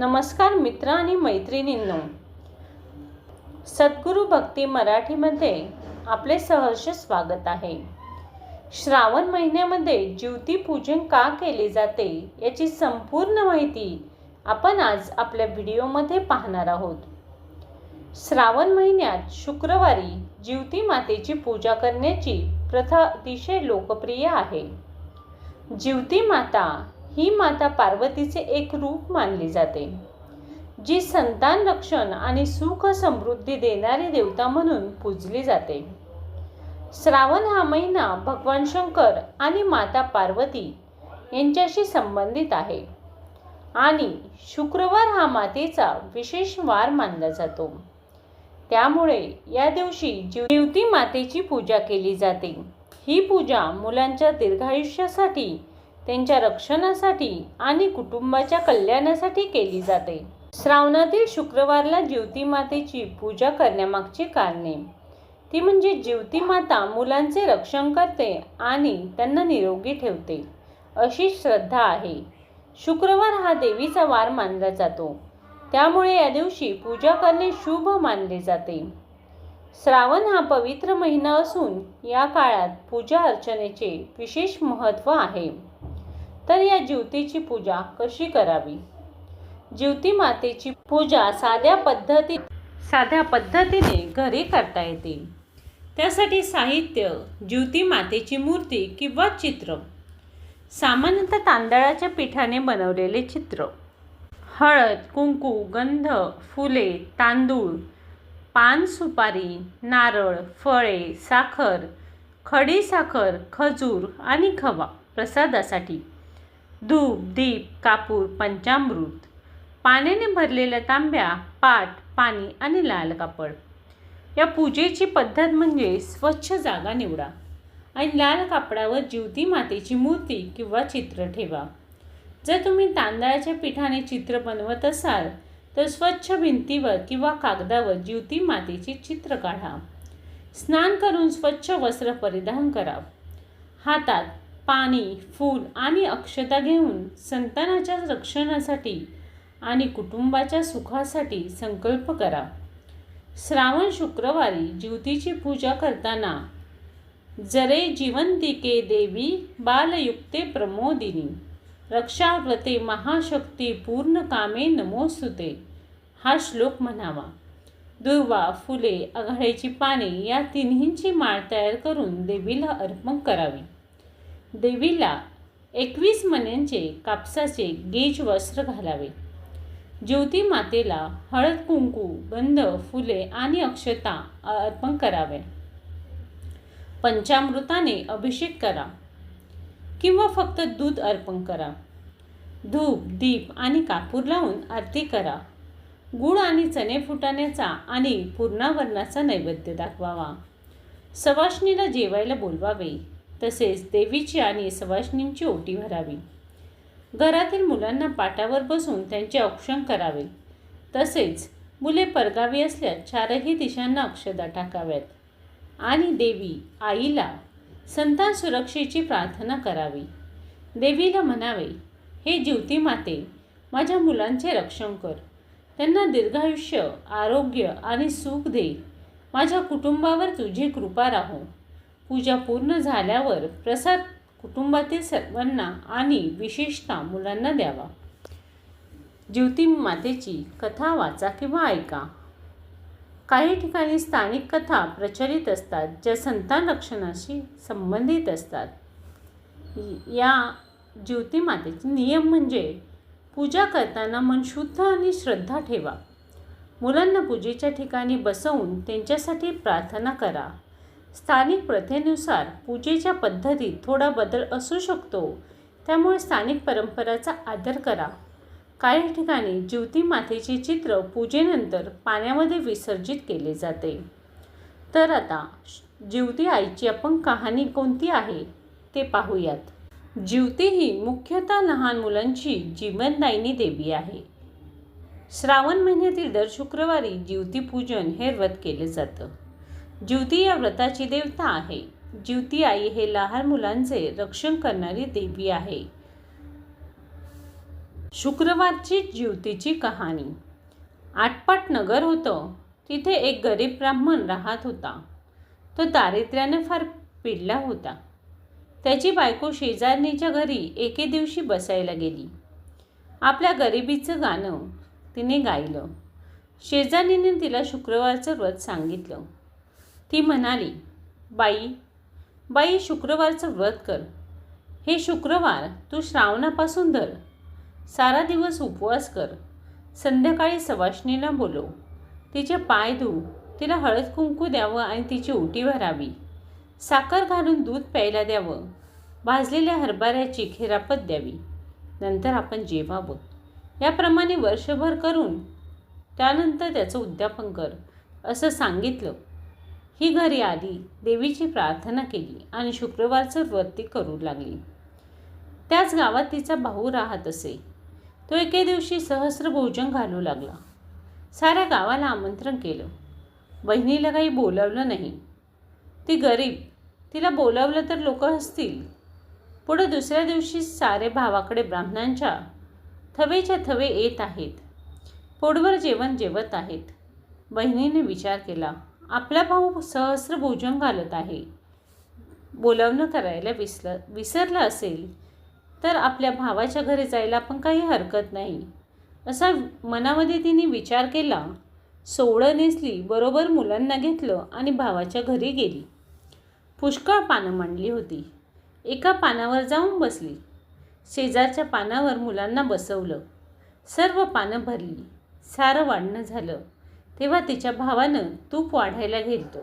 नमस्कार मित्र आणि मैत्रिणींनो. सद्गुरू भक्ती मराठीमध्ये आपले सहर्ष स्वागत आहे. श्रावण महिन्यामध्ये ज्योती पूजन का केले जाते याची संपूर्ण माहिती आपण आज आपल्या व्हिडिओमध्ये पाहणार आहोत. श्रावण महिन्यात शुक्रवारी ज्योती मातेची पूजा करण्याची प्रथा अतिशय लोकप्रिय आहे. ज्योती माता ही माता पार्वतीचे एक रूप मानली जाते जी संतान रक्षण आणि सुख समृद्धी देणारी देवता म्हणून पूजली जाते. श्रावण हा महिना भगवान शंकर आणि माता पार्वती यांच्याशी संबंधित आहे आणि शुक्रवार हा मातेचा विशेष वार मानला जातो. त्यामुळे या दिवशी जीवती मातेची पूजा केली जाते. ही पूजा मुलांच्या दीर्घायुष्यासाठी त्यांच्या रक्षणासाठी आणि कुटुंबाच्या कल्याणासाठी केली जाते. श्रावणातील शुक्रवारला ज्योती मातेची पूजा करण्यामागची कारणे. ती म्हणजे ज्योती माता मुलांचे रक्षण करते आणि त्यांना निरोगी ठेवते अशी श्रद्धा आहे. शुक्रवार हा देवीचा वार मानला जातो. त्यामुळे या दिवशी पूजा करणे शुभ मानले जाते. श्रावण हा पवित्र महिना असून या काळात पूजा अर्चनेचे विशेष महत्त्व आहे. तर या ज्योतीची पूजा कशी करावी? ज्योती मातेची पूजा साध्या पद्धती साध्या पद्धतीने घरी करता येते. त्यासाठी साहित्य ज्योती मातेची मूर्ती किंवा चित्र. सामान्यतः तांदळाच्या पिठाने बनवलेले चित्र. हळद कुंकू गंध फुले तांदूळ पान सुपारी नारळ फळे साखर खडी साखर खजूर आणि खवा प्रसादासाठी. धूप दीप कापूर पंचामृत. पाण्याने भरलेल्या तांब्या पाट पाणी आणि लाल कापड. या पूजेची पद्धत म्हणजे स्वच्छ जागा निवडा आणि लाल कापडावर ज्योती मातेची मूर्ती किंवा चित्र ठेवा. जर तुम्ही तांदळाच्या पिठाने चित्र बनवत असाल तर स्वच्छ भिंतीवर किंवा कागदावर ज्योती मातेचे चित्र काढा. स्नान करून स्वच्छ वस्त्र परिधान करा. हातात पाणी फूल आणि अक्षता घेऊन संतानाच्या रक्षणासाठी आणि कुटुंबाच्या सुखासाठी संकल्प करा. श्रावण शुक्रवारी ज्योतीची पूजा करताना जरे जिवंतिके देवी बालयुक्ते प्रमोदिनी रक्षाव्रते महाशक्ती पूर्ण कामे नमोस्तुते हा श्लोक म्हणावा. दुर्वा फुले आघाड्याची पाने या तिन्हींची माळ तयार करून देवीला अर्पण करावी. देवीला एकवीस मण्यांचे कापसाचे गेज वस्त्र घालावे. ज्योती मातेला हळद कुंकू गंध फुले आणि अक्षता अर्पण करावे. पंचामृताने अभिषेक करा किंवा फक्त दूध अर्पण करा. धूप दीप आणि कापूर लावून आरती करा. गुळ आणि चणे फुटाण्याचा आणि पूर्णावरणाचा नैवेद्य दाखवावा. सवाष्णीला जेवायला बोलवावे. तसेच देवीची आणि सवाष्णींची ओटी भरावी. घरातील मुलांना पाटावर बसून त्यांचे औक्षण करावे. तसेच मुले परगावी असल्यास चारही दिशांना अक्षदा टाकाव्यात. आणि देवी आईला संतान सुरक्षेची प्रार्थना करावी. देवीला म्हणावे हे ज्योती माते माझ्या मुलांचे रक्षण कर. त्यांना दीर्घायुष्य आरोग्य आणि सुख दे. माझ्या कुटुंबावर तुझी कृपा राहो. पूजा पूर्ण झाल्यावर प्रसाद कुटुंबातील सर्वांना आणि विशेषतः मुलांना द्यावा. ज्योती मातेची कथा वाचा किंवा ऐका. काही ठिकाणी स्थानिक कथा प्रचलित असतात ज्या संतान रक्षणाशी संबंधित असतात. या ज्योती मातेचे नियम म्हणजे पूजा करताना मन शुद्ध आणि श्रद्धा ठेवा. मुलांना पूजेच्या ठिकाणी बसवून त्यांच्यासाठी प्रार्थना करा. स्थानिक प्रथेनुसार पूजेच्या पद्धतीत थोडा बदल असू शकतो. त्यामुळे स्थानिक परंपराचा आदर करा. काही ठिकाणी ज्योती मातेचे चित्र पूजेनंतर पाण्यामध्ये विसर्जित केले जाते. तर आता ज्योती आईची आपण कहाणी कोणती आहे ते पाहूयात. ज्योती ही मुख्यतः लहान मुलांची जीवनदायिनी देवी आहे. श्रावण महिन्यातील दर शुक्रवारी ज्योती पूजन हे व्रत केले जातं. ज्युती या व्रताची देवता आहे. ज्युती आई हे लहान मुलांचे रक्षण करणारी देवी आहे. शुक्रवारची ज्युतीची कहाणी. आटपाट नगर होतं. तिथे एक गरीब ब्राह्मण राहत होता. तो दारिद्र्याने फार पिडला होता. त्याची बायको शेजारणीच्या घरी एके दिवशी बसायला गेली. आपल्या गरिबीचं गाणं तिने गायलं. शेजारणीने तिला शुक्रवारचं व्रत सांगितलं. ती म्हणाली बाई बाई शुक्रवारचं व्रत कर. हे शुक्रवार तू श्रावणापासून धर सारा दिवस उपवास कर. संध्याकाळी सवाष्णीला बोलव. तिचे पाय धुऊ तिला हळद कुंकू द्यावं आणि तिची ओटी भरावी. साखर घालून दूध प्यायला द्यावं. भाजलेल्या हरभऱ्याची खिरापत द्यावी. नंतर आपण जेवावं. याप्रमाणे वर्षभर करून त्यानंतर त्याचं उद्यापन कर असं सांगितलं. ही घरी आली देवीची प्रार्थना केली आणि शुक्रवारचं व्रत ती करू लागली. त्याच गावात तिचा भाऊ राहत असे. तो एके दिवशी सहस्र भोजन घालू लागला. साऱ्या गावाला आमंत्रण केलं. बहिणीला काही बोलावलं नाही. ती गरीब तिला बोलावलं तर लोक हसतील. पुढं दुसऱ्या दिवशी सारे भावाकडे ब्राह्मणांच्या थवेच्या थवे येत आहेत. पोटभर जेवण जेवत आहेत. बहिणीने विचार केला आपला भाऊ सहस्र भोजन घालत आहे. बोलावणं करायला विसलं विसरलं असेल तर आपल्या भावाच्या घरी जायला पण काही हरकत नाही. असा मनामध्ये तिने विचार केला. सोवळं नेसली बरोबर मुलांना घेतलं आणि भावाच्या घरी गेली. पुष्कळ पानं मांडली होती. एका पानावर जाऊन बसली. शेजारच्या पानावर मुलांना बसवलं. सर्व पानं भरली. सारं वाढणं झालं. तेव्हा तिच्या भावानं तूप वाढायला घेतो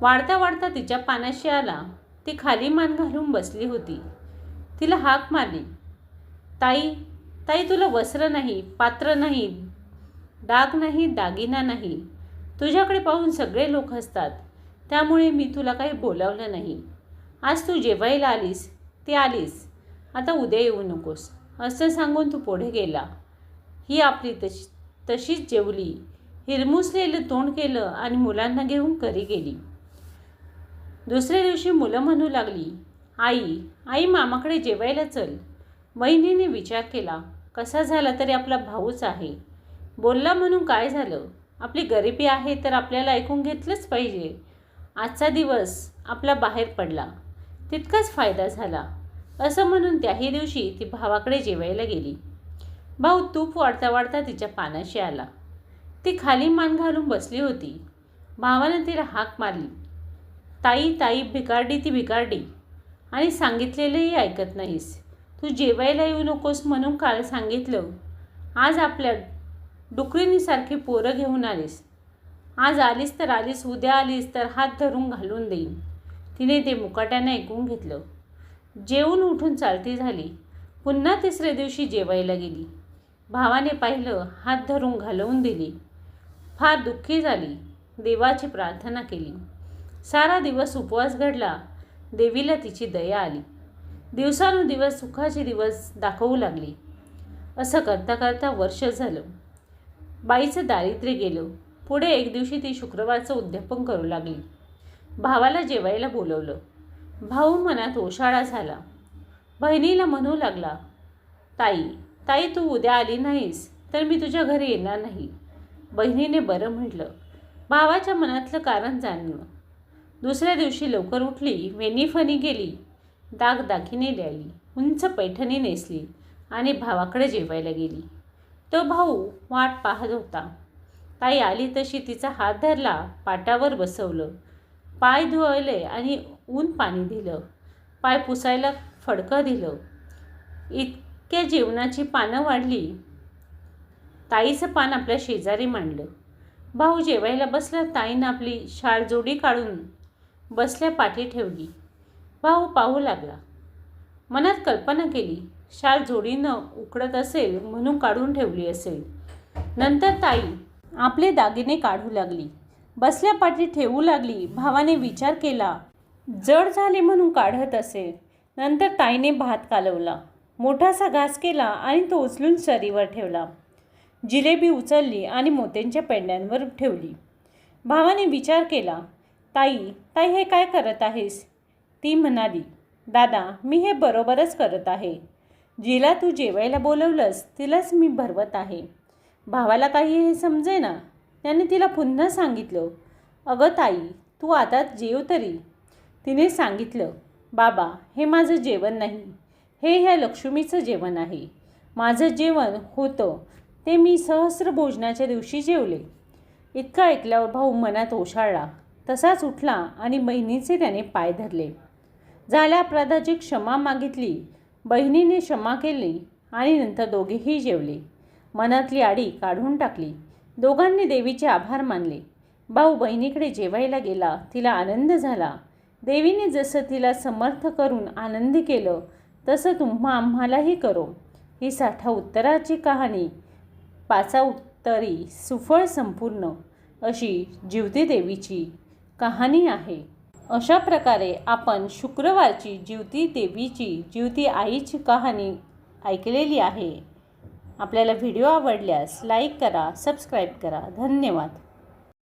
वाढता वाढता तिच्या पानाशी आला. ती खाली मान घालून बसली होती. तिला हाक मारली. ताई ताई तुला वस्त्र नाही पात्र नाही डाग नाही दागिना नाही. तुझ्याकडे पाहून सगळे लोक हसतात. त्यामुळे मी तुला काही बोलावलं नाही. आज तू जेवायला आलीस ती आलीस. आता उद्या येऊ नकोस. असं सांगून तू पुढे गेला. ही आपली तशी तशीच जेवली. हिरमुसलेलं तोंड केलं आणि मुलांना घेऊन घरी गेली. दुसऱ्या दिवशी मुलं म्हणू लागली आई आई मामाकडे जेवायला चल. बहिणीने विचार केला कसा झाला तरी आपला भाऊच आहे. बोलला म्हणून काय झालं? आपली गरिबी आहे तर आपल्याला ऐकून घेतलंच पाहिजे. आजचा दिवस आपला बाहेर पडला. तितकाच फायदा झाला. असं म्हणून त्याही दिवशी ती भावाकडे जेवायला गेली. भाऊ तूप वाढता वाढता तिच्या पानाशी आला. ती खाली मान घालून बसली होती. भावानं तिला हाक मारली. ताई ताई भिकारडी ती भिकारडी. आणि सांगितलेलंही ऐकत नाहीस. तू जेवायला येऊ नकोस म्हणून काल सांगितलं. आज आपल्या डुकरीनीसारखी पोरं घेऊन आलीस. आज आलीस तर आलीस उद्या आलीस तर हात धरून घालून देईन. तिने ते मुकाट्याने ऐकून घेतलं. जेवून उठून चालती झाली. पुन्हा तिसऱ्या दिवशी जेवायला गेली. भावाने पाहिलं हात धरून घालवून दिली. फार दुःखी झाली. देवाची प्रार्थना केली. सारा दिवस उपवास घडला. देवीला तिची दया आली. दिवसानुदिवस सुखाचे दिवस दाखवू लागली. असं करता करता वर्ष झालं. बाईचं दारिद्र्य गेलं. पुढे एक दिवशी ती शुक्रवारचं उद्यापन करू लागली. भावाला जेवायला बोलवलं. भाऊ मनात ओशाळा झाला. बहिणीला म्हणू लागला ताई ताई तू उद्या आली नाहीस तर मी तुझ्या घरी येणार नाही. बहिणीने बरं म्हटलं. भावाच्या मनातलं कारण जाणलं. दुसऱ्या दिवशी लवकर उठली वेनीफनी गेली दाग दागिने द्यायली उंच पैठणी नेसली आणि भावाकडे जेवायला गेली. तो भाऊ वाट पाहत होता. ताई आली तशी तिचा हात धरला पाटावर बसवलं. पाय धुवायले आणि ऊन पाणी दिलं. पाय पुसायला फडकं दिलं. इतक्या जेवणाची पानं वाढली ताईचं पान आपल्या शेजारी मांडलं. भाऊ जेवायला बसला ताईनं आपली शाळ जोडी काढून बसल्या पाठी ठेवली. भाऊ पाहू लागला. मनात कल्पना केली शाल जोडीनं उकडत असेल म्हणून काढून ठेवली असेल. नंतर ताई आपले दागिने काढू लागली. बसल्या पाठी ठेवू लागली. भावाने विचार केला जड झाले म्हणून काढत असेल. नंतर ताईने भात कालवला. मोठासा घास केला आणि तो उचलून सरीवर ठेवला. जिलेबी उचलली आणि मोत्यांच्या पेंड्यांवर ठेवली. भावाने विचार केला ताई ताई हे काय करत आहेस? ती म्हणाली दादा मी हे बरोबरच करत आहे. जिला तू जेवायला बोलवलंस तिलाच मी भरवत आहे. भावाला काही हे समजे ना त्याने तिला पुन्हा सांगितलं अगं ताई तू आता जेव तरी. तिने सांगितलं बाबा हे माझं जेवण नाही. हे ह्या लक्ष्मीचं जेवण आहे. माझं जेवण होतं ते मी सहस्र भोजनाच्या दिवशी जेवले. इतका ऐकल्यावर भाऊ मनात ओशाळला. तसाच उठला आणि बहिणीचे त्याने पाय धरले. झाल्या अपराधाची क्षमा मागितली. बहिणीने क्षमा केली आणि नंतर दोघेही जेवले. मनातली आडी काढून टाकली. दोघांनी देवीचे आभार मानले. भाऊ बहिणीकडे जेवायला गेला. तिला आनंद झाला. देवीने जसं तिला समर्थ करून आनंदी केलं तसं तुम्हा आम्हालाही करो. ही साठा उत्तराची कहाणी. पाचा उत्तरी सुफळ संपूर्ण अशी जिवती देवीची कहाणी आहे. अशा प्रकारे आपण शुक्रवारची जिवती देवीची जिवती आईची कहाणी ऐकलेली आहे. आपल्याला व्हिडिओ आवडल्यास लाईक करा सबस्क्राईब करा. धन्यवाद.